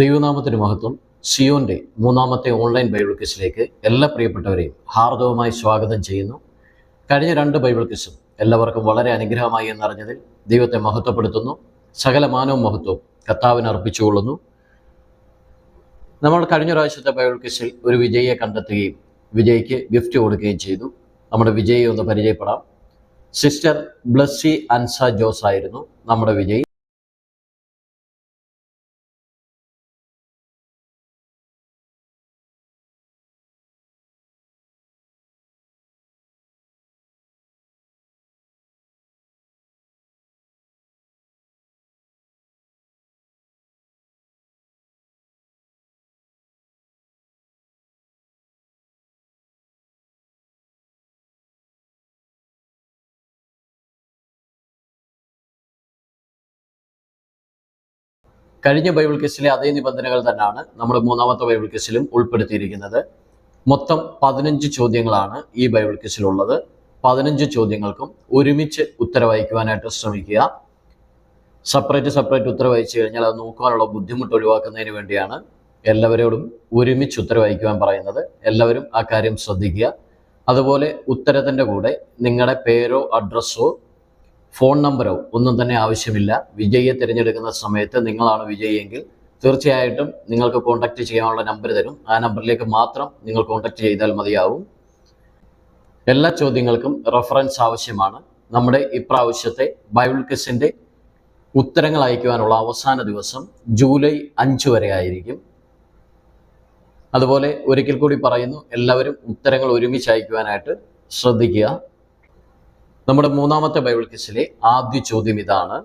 ദൈവനാമത്തിന് മഹത്വം സിയോന്റെ മൂന്നാമത്തെ ഓൺലൈൻ ബൈബിൾ ക്വിസിലേക്ക് എല്ലാ പ്രിയപ്പെട്ടവരെയും ഹാർദവമായി സ്വാഗതം ചെയ്യുന്നു. കഴിഞ്ഞ രണ്ട് ബൈബിൾ ക്വിസും എല്ലാവർക്കും വളരെ അനുഗ്രഹമായി എന്നറിഞ്ഞതിൽ ദൈവത്തെ മഹത്വപ്പെടുത്തുന്നു. സകല മാനവും മഹത്വവും കർത്താവിന് അർപ്പിച്ചുകൊള്ളുന്നു. നമ്മൾ കഴിഞ്ഞ പ്രാവശ്യത്തെ ബൈബിൾ ക്വിസിൽ ഒരു വിജയിയെ കണ്ടെത്തുകയും വിജയിക്ക് ഗിഫ്റ്റ് കൊടുക്കുകയും ചെയ്തു. നമ്മുടെ വിജയിയെ ഒന്ന് പരിചയപ്പെടാം. സിസ്റ്റർ ബ്ലസ്സി അൻസ ജോസ് ആയിരുന്നു നമ്മുടെ വിജയി. കഴിഞ്ഞ ബൈബിൾ കേസിലെ അതേ നിബന്ധനകൾ തന്നെയാണ് നമ്മൾ മൂന്നാമത്തെ ബൈബിൾ കേസിലും ഉൾപ്പെടുത്തിയിരിക്കുന്നത്. മൊത്തം പതിനഞ്ച് ചോദ്യങ്ങളാണ് ഈ ബൈബിൾ കേസിലുള്ളത്. പതിനഞ്ച് ചോദ്യങ്ങൾക്കും ഒരുമിച്ച് ഉത്തരവഹിക്കുവാനായിട്ട് ശ്രമിക്കുക. സെപ്പറേറ്റ് സെപ്പറേറ്റ് ഉത്തരവഹിച്ചു കഴിഞ്ഞാൽ അത് നോക്കുവാനുള്ള ബുദ്ധിമുട്ട് ഒഴിവാക്കുന്നതിന് വേണ്ടിയാണ് എല്ലാവരോടും ഒരുമിച്ച് ഉത്തരവഹിക്കുവാൻ പറയുന്നത്. എല്ലാവരും ആ കാര്യം ശ്രദ്ധിക്കുക. അതുപോലെ ഉത്തരത്തിന്റെ കൂടെ നിങ്ങളുടെ പേരോ അഡ്രസ്സോ ഫോൺ നമ്പറോ ഒന്നും തന്നെ ആവശ്യമില്ല. വിജയിയെ തിരഞ്ഞെടുക്കുന്ന സമയത്ത് നിങ്ങളാണ് വിജയിയെങ്കിൽ തീർച്ചയായിട്ടും നിങ്ങൾക്ക് കോൺടാക്റ്റ് ചെയ്യാനുള്ള നമ്പർ തരും. ആ നമ്പറിലേക്ക് മാത്രം നിങ്ങൾ കോൺടാക്റ്റ് ചെയ്താൽ മതിയാവും. എല്ലാ ചോദ്യങ്ങൾക്കും റെഫറൻസ് ആവശ്യമാണ്. നമ്മുടെ ഇപ്രാവശ്യത്തെ ബൈബിൾ ക്വിസിന്റെ ഉത്തരങ്ങൾ അയക്കുവാനുള്ള അവസാന ദിവസം ജൂലൈ അഞ്ച് വരെ ആയിരിക്കും. അതുപോലെ ഒരിക്കൽ കൂടി പറയുന്നു എല്ലാവരും ഉത്തരങ്ങൾ ഒരുമിച്ച് അയക്കുവാനായിട്ട് ശ്രദ്ധിക്കുക. നമ്മുടെ മൂന്നാമത്തെ ബൈബിൾ കിസിലെ ആദ്യ ചോദ്യം ഇതാണ്.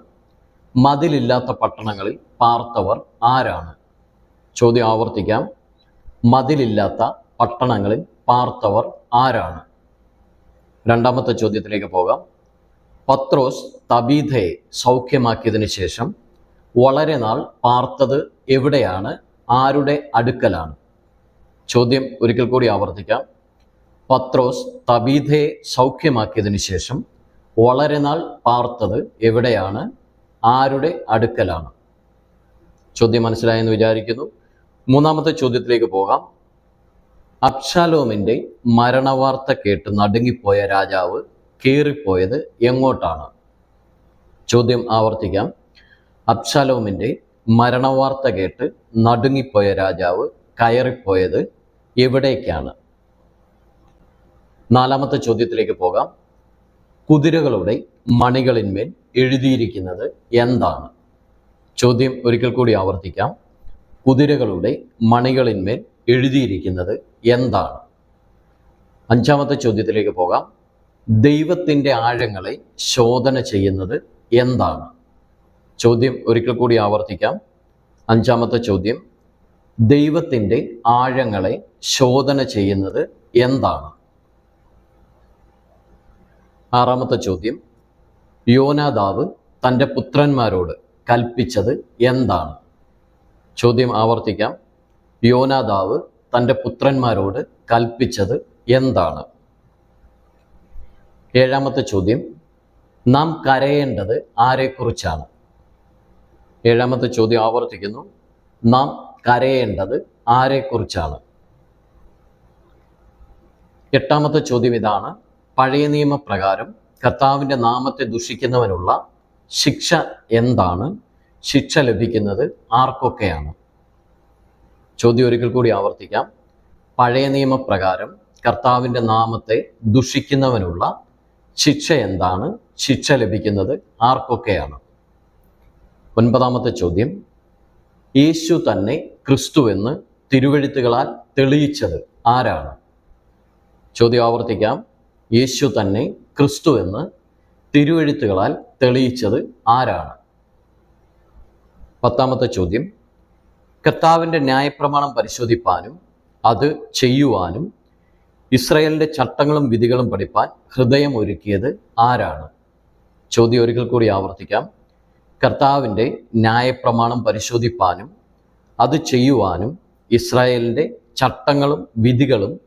മതിലില്ലാത്ത പട്ടണങ്ങളിൽ പാർത്തവർ ആരാണ്? ചോദ്യം ആവർത്തിക്കാം. മതിലില്ലാത്ത പട്ടണങ്ങളിൽ പാർത്തവർ ആരാണ്? രണ്ടാമത്തെ ചോദ്യത്തിലേക്ക് പോകാം. പത്രോസ് തബീധയെ സൗഖ്യമാക്കിയതിന് ശേഷം വളരെ നാൾ പാർത്തത് എവിടെയാണ്? ആരുടെ അടുക്കലാണ്? ചോദ്യം ഒരിക്കൽ കൂടി ആവർത്തിക്കാം. പത്രോസ് തബീധയെ സൗഖ്യമാക്കിയതിനു ശേഷം വളരെ നാൾ പാർത്തത് എവിടെയാണ്? ആരുടെ അടുക്കലാണ്? ചോദ്യം മനസ്സിലായെന്ന് വിചാരിക്കുന്നു. മൂന്നാമത്തെ ചോദ്യത്തിലേക്ക് പോകാം. അബ്ഷാലോമിന്റെ മരണവാർത്ത കേട്ട് നടുങ്ങിപ്പോയ രാജാവ് കീറിപ്പോയത് എങ്ങോട്ടാണ്? ചോദ്യം ആവർത്തിക്കാം. അബ്ഷാലോമിന്റെ മരണവാർത്ത കേട്ട് നടുങ്ങിപ്പോയ രാജാവ് കയറിപ്പോയത് എവിടേക്കാണ്? നാലാമത്തെ ചോദ്യത്തിലേക്ക് പോകാം. കുതിരകളുടെ മണികളിന്മേൽ എഴുതിയിരിക്കുന്നത് എന്താണ്? ചോദ്യം ഒരിക്കൽ കൂടി ആവർത്തിക്കാം. കുതിരകളുടെ മണികളിന്മേൽ എഴുതിയിരിക്കുന്നത് എന്താണ്? അഞ്ചാമത്തെ ചോദ്യത്തിലേക്ക് പോകാം. ദൈവത്തിന്റെ ആഴങ്ങളെ ശോധന ചെയ്യുന്നത് എന്താണ്? ചോദ്യം ഒരിക്കൽ കൂടി ആവർത്തിക്കാം. അഞ്ചാമത്തെ ചോദ്യം ദൈവത്തിന്റെ ആഴങ്ങളെ ശോധന ചെയ്യുന്നത് എന്താണ്? ആറാമത്തെ ചോദ്യം. യോനാദാവ് തന്റെ പുത്രന്മാരോട് കൽപ്പിച്ചത് എന്താണ്? ചോദ്യം ആവർത്തിക്കാം. യോനാദാവ് തന്റെ പുത്രന്മാരോട് കൽപ്പിച്ചത് എന്താണ്? ഏഴാമത്തെ ചോദ്യം. നാം കരയേണ്ടത് ആരെക്കുറിച്ചാണ്? ഏഴാമത്തെ ചോദ്യം ആവർത്തിക്കുന്നു. നാം കരയേണ്ടത് ആരെക്കുറിച്ചാണ്? എട്ടാമത്തെ ചോദ്യം ഇതാണ്. പഴയ നിയമപ്രകാരം കർത്താവിന്റെ നാമത്തെ ദുഷിക്കുന്നവനുള്ള ശിക്ഷ എന്താണ്? ശിക്ഷ ലഭിക്കുന്നത് ആർക്കൊക്കെയാണ്? ചോദ്യം ഒരിക്കൽ കൂടി ആവർത്തിക്കാം. പഴയ നിയമപ്രകാരം കർത്താവിന്റെ നാമത്തെ ദുഷിക്കുന്നവനുള്ള ശിക്ഷ എന്താണ്? ശിക്ഷ ലഭിക്കുന്നത് ആർക്കൊക്കെയാണ്? ഒൻപതാമത്തെ ചോദ്യം. യേശു തന്നെ ക്രിസ്തു എന്ന് തിരുവഴുത്തുകളാൽ തെളിയിച്ചത് ആരാണ്? ചോദ്യം ആവർത്തിക്കാം. യേശു തന്നെ ക്രിസ്തു എന്ന് തിരുവഴുത്തുകളാൽ തെളിയിച്ചത് ആരാണ്? പത്താമത്തെ ചോദ്യം. കർത്താവിന്റെ ന്യായപ്രമാണം പരിശോധിപ്പാനും അത് ചെയ്യുവാനും ഇസ്രയേലിന്റെ ചട്ടങ്ങളും വിധികളും പഠിപ്പാൻ ഹൃദയം ഒരുക്കിയത് ആരാണ്? ചോദ്യം ഒരിക്കൽ കൂടി ആവർത്തിക്കാം. കർത്താവിന്റെ ന്യായപ്രമാണം പരിശോധിപ്പാനും അത് ചെയ്യുവാനും ഇസ്രായേലിന്റെ ചട്ടങ്ങളും വിധികളും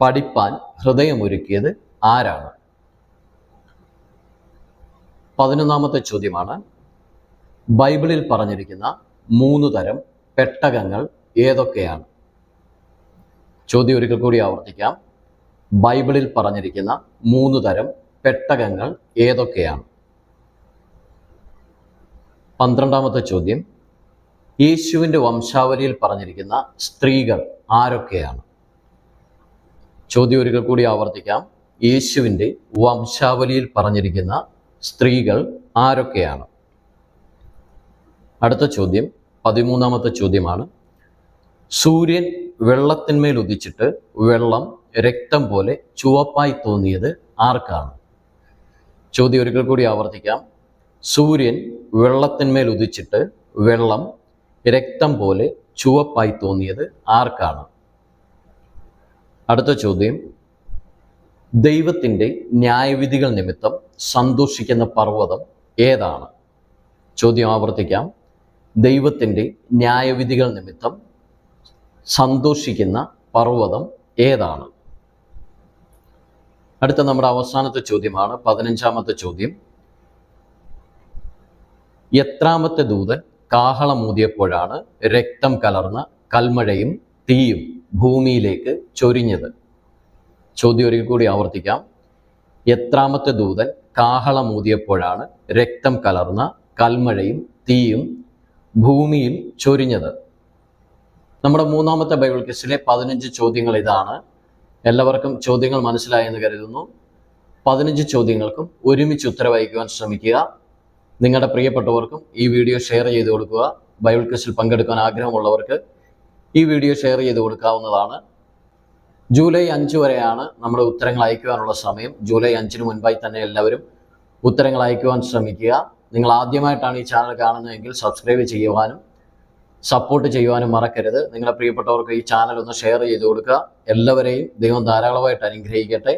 പഠിപ്പാൻ ഹൃദയമൊരുക്കിയത് ആരാണ്? പതിനൊന്നാമത്തെ ചോദ്യമാണ്. ബൈബിളിൽ പറഞ്ഞിരിക്കുന്ന മൂന്ന് തരം പെട്ടകങ്ങൾ ഏതൊക്കെയാണ്? ചോദ്യം ഒരിക്കൽ കൂടി ആവർത്തിക്കാം. ബൈബിളിൽ പറഞ്ഞിരിക്കുന്ന മൂന്ന് തരം പെട്ടകങ്ങൾ ഏതൊക്കെയാണ്? പന്ത്രണ്ടാമത്തെ ചോദ്യം. യേശുവിന്റെ വംശാവലിയിൽ പറഞ്ഞിരിക്കുന്ന സ്ത്രീകൾ ആരൊക്കെയാണ്? ചോദ്യം ഒരിക്കൽ കൂടി ആവർത്തിക്കാം. യേശുവിന്റെ വംശാവലിയിൽ പറഞ്ഞിരിക്കുന്ന സ്ത്രീകൾ ആരൊക്കെയാണ്? അടുത്ത ചോദ്യം പതിമൂന്നാമത്തെ ചോദ്യമാണ്. സൂര്യൻ വെള്ളത്തിന്മേൽ ഉദിച്ചിട്ട് വെള്ളം രക്തം പോലെ ചുവപ്പായി തോന്നിയത് ആർക്കാണ്? ചോദ്യം ഒരിക്കൽ കൂടി ആവർത്തിക്കാം. സൂര്യൻ വെള്ളത്തിന്മേൽ ഉദിച്ചിട്ട് വെള്ളം രക്തം പോലെ ചുവപ്പായി തോന്നിയത് ആർക്കാണ്? അടുത്ത ചോദ്യം ദൈവത്തിന്റെ ന്യായവിധികൾ നിമിത്തം സന്തോഷിക്കുന്ന പർവതം ഏതാണ്? ചോദ്യം ആവർത്തിക്കാം. ദൈവത്തിന്റെ ന്യായവിധികൾ നിമിത്തം സന്തോഷിക്കുന്ന പർവതം ഏതാണ്? അടുത്ത നമ്മുടെ അവസാനത്തെ ചോദ്യമാണ് പതിനഞ്ചാമത്തെ ചോദ്യം. എത്രാമത്തെ ദൂതൻ കാഹളം കാഹളമൂതിയപ്പോഴാണ് രക്തം കലർന്ന കൽമഴയും തീയും ഭൂമിയിലേക്ക് ചൊരിഞ്ഞത്? ചോദ്യം ഒരിക്കൽ കൂടി ആവർത്തിക്കാം. എത്രാമത്തെ ദൂതൻ കാഹളമൂതിയപ്പോഴാണ് രക്തം കലർന്ന കൽമഴയും തീയും ഭൂമിയിൽ ചൊരിഞ്ഞത്. നമ്മുടെ മൂന്നാമത്തെ ബൈബിൾ ക്വസ്റ്റിലെ പതിനഞ്ച് ചോദ്യങ്ങൾ ഇതാണ്. എല്ലാവർക്കും ചോദ്യങ്ങൾ മനസ്സിലായെന്ന് കരുതുന്നു. പതിനഞ്ച് ചോദ്യങ്ങൾക്കും ഒരുമിച്ച് ഉത്തരവഹിക്കുവാൻ ശ്രമിക്കുക. നിങ്ങളുടെ പ്രിയപ്പെട്ടവർക്കും ഈ വീഡിയോ ഷെയർ ചെയ്ത് കൊടുക്കുക. ബൈബിൾ ക്വസ്റ്റിൽ പങ്കെടുക്കാൻ ആഗ്രഹമുള്ളവർക്ക് ഈ വീഡിയോ ഷെയർ ചെയ്ത് കൊടുക്കാവുന്നതാണ്. ജൂലൈ അഞ്ച് വരെയാണ് നമ്മൾ ഉത്തരങ്ങൾ അയക്കുവാനുള്ള സമയം. ജൂലൈ അഞ്ചിന് മുൻപായി തന്നെ എല്ലാവരും ഉത്തരങ്ങൾ അയക്കുവാൻ ശ്രമിക്കുക. നിങ്ങൾ ആദ്യമായിട്ടാണ് ഈ ചാനൽ കാണുന്നതെങ്കിൽ സബ്സ്ക്രൈബ് ചെയ്യുവാനും സപ്പോർട്ട് ചെയ്യുവാനും മറക്കരുത്. നിങ്ങളുടെ പ്രിയപ്പെട്ടവർക്ക് ഈ ചാനൽ ഒന്ന് ഷെയർ ചെയ്ത് കൊടുക്കുക. എല്ലാവരെയും ദൈവം ധാരാളമായിട്ട് അനുഗ്രഹിക്കട്ടെ.